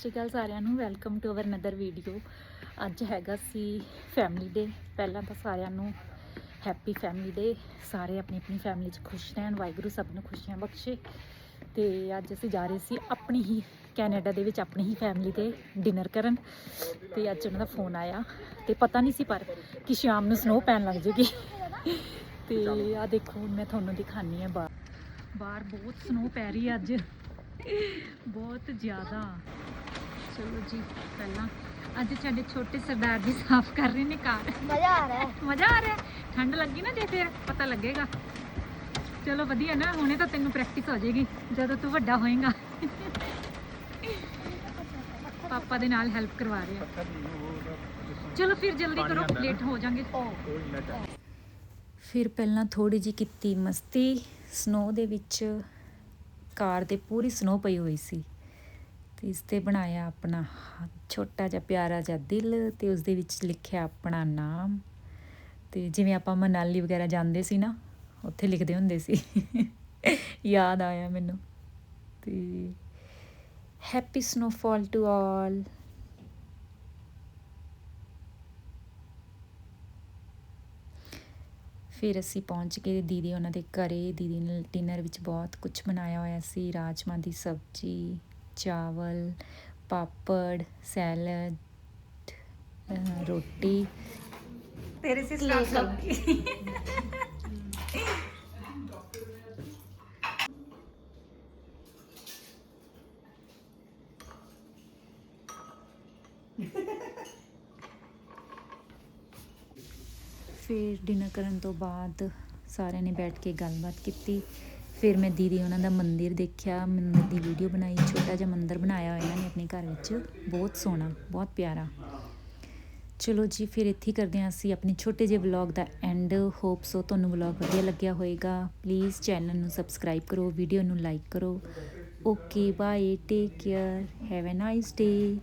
ਸਤਿ ਸ਼੍ਰੀ ਅਕਾਲ ਸਾਰਿਆਂ ਨੂੰ ਵੈਲਕਮ ਟੂ ਅਵਰ ਨਦਰ ਵੀਡੀਓ ਅੱਜ ਹੈਗਾ ਸੀ ਫੈਮਿਲੀ ਡੇ ਪਹਿਲਾਂ ਤਾਂ ਸਾਰਿਆਂ ਨੂੰ ਹੈਪੀ ਫੈਮਿਲੀ ਡੇ ਸਾਰੇ ਆਪਣੀ ਆਪਣੀ ਫੈਮਿਲੀ 'ਚ ਖੁਸ਼ ਰਹਿਣ, ਵਾਹਿਗੁਰੂ ਸਭ ਨੂੰ ਖੁਸ਼ੀਆਂ ਬਖਸ਼ੇ ਤੇ ਅੱਜ ਅਸੀਂ ਜਾ ਰਹੇ ਸੀ ਆਪਣੀ ਹੀ ਕੈਨੇਡਾ ਦੇ ਵਿੱਚ ਆਪਣੀ ਹੀ ਫੈਮਿਲੀ ਤੇ ਡਿਨਰ ਕਰਨ ਤੇ ਅੱਜ ਉਹਨਾਂ ਦਾ ਫੋਨ ਆਇਆ ਤੇ ਪਤਾ ਨਹੀਂ ਸੀ ਪਰ ਕਿ ਸ਼ਾਮ ਨੂੰ ਸਨੋ ਪੈਣ ਲੱਗ ਜੇਗੀ ਤੇ ਆ ਦੇਖੋ, ਹੁਣ ਮੈਂ ਤੁਹਾਨੂੰ ਦਿਖਾਨੀ ਆ ਬਾਹਰ। ਬਾਹਰ ਬਹੁਤ ਸਨੋ ਪੈ ਰਹੀ ਅੱਜ। ਬਹੁਤ ਜ਼ਿਆਦਾ। ਚਲੋ ਜੀ ਪਹਿਲਾਂ ਅੱਜ ਸਾਡੇ ਛੋਟੇ ਸਰਦਾਰ ਜੀ ਸਾਫ਼ ਕਰ ਰਹੇ ਨੇ ਕਾਰ ਮਜ਼ਾ ਆ ਰਿਹਾ ਹੈ। ਮਜ਼ਾ ਆ ਰਿਹਾ ਹੈ? ਠੰਡ ਲੱਗੀ ਨਾ ਜੇ ਫਿਰ ਪਤਾ ਲੱਗੇਗਾ। ਚਲੋ ਵਧੀਆ ਨਾ ਹੁਣੇ ਤਾਂ ਤੈਨੂੰ ਪ੍ਰੈਕਟਿਸ ਹੋ ਜਾਏਗੀ ਜਦੋਂ ਤੂੰ ਵੱਡਾ ਹੋਏਗਾ। ਪਾਪਾ ਦੇ ਨਾਲ ਹੈਲਪ ਕਰਵਾ ਰਹੇ ਆ। ਚਲੋ ਫਿਰ ਜਲਦੀ ਕਰੋ ਲੇਟ ਹੋ ਜਾਾਂਗੇ ਫਿਰ ਪਹਿਲਾਂ ਥੋੜੀ ਜੀ ਕੀਤੀ ਮਸਤੀ ਸਨੋ ਦੇ ਵਿੱਚ ਕਾਰ ਤੇ ਪੂਰੀ ਸਨੋ ਪਈ ਹੋਈ ਸੀ। ਤੇ ਇਸ ਤੇ ਬਣਾਇਆ ਆਪਣਾ ਛੋਟਾ ਜਿਹਾ ਪਿਆਰਾ ਜਿਹਾ ਦਿਲ ਤੇ ਉਸ ਦੇ ਵਿੱਚ ਲਿਖਿਆ ਆਪਣਾ ਨਾਮ। ਤੇ ਜਿਵੇਂ ਆਪਾਂ ਮਨਾਲੀ ਵਗੈਰਾ ਜਾਂਦੇ ਸੀ ਨਾ, ਉੱਥੇ ਲਿਖਦੇ ਹੁੰਦੇ ਸੀ। ਯਾਦ ਆਇਆ ਮੈਨੂੰ। ਤੇ ਹੈਪੀ ਸਨੋਫਾਲ ਟੂ ਆਲ। ਫਿਰ ਅਸੀਂ ਪਹੁੰਚ ਕੇ ਦੀਦੀ ਉਹਨਾਂ ਦੇ ਘਰੇ। ਦੀਦੀ ਨੇ ਡਿਨਰ ਵਿੱਚ ਬਹੁਤ ਕੁਝ ਬਣਾਇਆ ਹੋਇਆ ਸੀ ਰਾਜਮਾ ਦੀ ਸਬਜ਼ੀ। ਚਾਵਲ ਪਾਪੜ ਸੈਲਡ ਅਹ ਰੋਟੀ ਤੇਰੇ ਸੇ ਸਟਾਰਟ ਕਰੂੰਗੀ ਫਿਰ ਡਿਨਰ ਕਰਨ ਤੋਂ ਬਾਅਦ ਸਾਰਿਆਂ ਨੇ ਬੈਠ ਕੇ ਗੱਲਬਾਤ ਕੀਤੀ ਫਿਰ ਮੈਂ ਦੀਦੀ ਉਹਨਾਂ ਦਾ ਮੰਦਿਰ ਦੇਖਿਆ ਮੰਦਿਰ ਦੀ ਵੀਡੀਓ ਬਣਾਈ, ਛੋਟਾ ਜਿਹਾ ਮੰਦਿਰ ਬਣਾਇਆ ਹੋਇਆ ਇਹਨਾਂ ਨੇ ਆਪਣੇ ਘਰ ਵਿੱਚ, ਬਹੁਤ ਸੋਹਣਾ, ਬਹੁਤ ਪਿਆਰਾ। ਚਲੋ ਜੀ, ਫਿਰ ਇੱਥੇ ਕਰਦੇ ਹਾਂ ਅਸੀਂ ਆਪਣੇ ਛੋਟੇ ਜਿਹੇ ਵਲੌਗ ਦਾ ਐਂਡ ਹੋਪ ਸੋ ਤੁਹਾਨੂੰ ਵਲੌਗ ਵਧੀਆ ਲੱਗਿਆ ਹੋਵੇਗਾ ਪਲੀਜ਼ ਚੈਨਲ ਨੂੰ ਸਬਸਕ੍ਰਾਈਬ ਕਰੋ ਵੀਡੀਓ ਨੂੰ ਲਾਈਕ ਕਰੋ। Okay bye take care have a nice day